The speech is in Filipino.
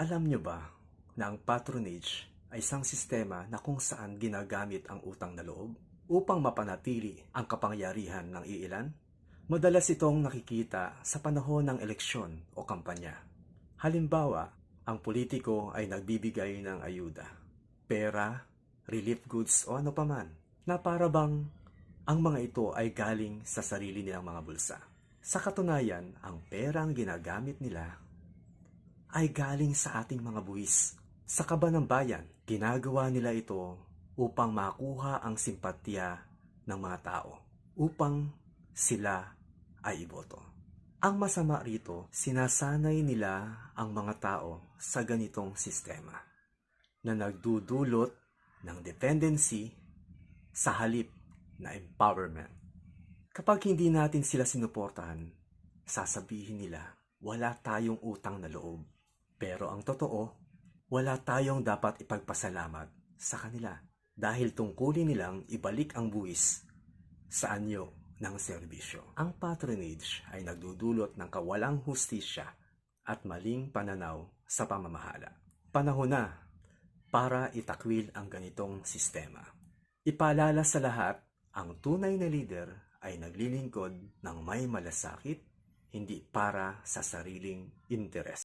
Alam nyo ba na ang patronage ay isang sistema na kung saan ginagamit ang utang na loob upang mapanatili ang kapangyarihan ng iilan? Madalas itong nakikita sa panahon ng eleksyon o kampanya. Halimbawa, ang politiko ay nagbibigay ng ayuda, pera, relief goods o ano paman, na para bang ang mga ito ay galing sa sarili nilang mga bulsa. Sa katunayan, ang perang ginagamit nila ay galing sa ating mga buwis. Sa kaba ng bayan, ginagawa nila ito upang makuha ang simpatya ng mga tao, upang sila ay iboto. Ang masama rito, sinasanay nila ang mga tao sa ganitong sistema na nagdudulot ng dependency sa halip na empowerment. Kapag hindi natin sila sinuportahan, sasabihin nila, wala tayong utang na loob. Pero ang totoo, wala tayong dapat ipagpasalamat sa kanila dahil tungkulin nilang ibalik ang buwis sa anyo ng serbisyo. Ang patronage ay nagdudulot ng kawalang hustisya at maling pananaw sa pamamahala. Panahon na para itakwil ang ganitong sistema. Ipaalala sa lahat, ang tunay na leader ay naglilingkod ng may malasakit, hindi para sa sariling interes.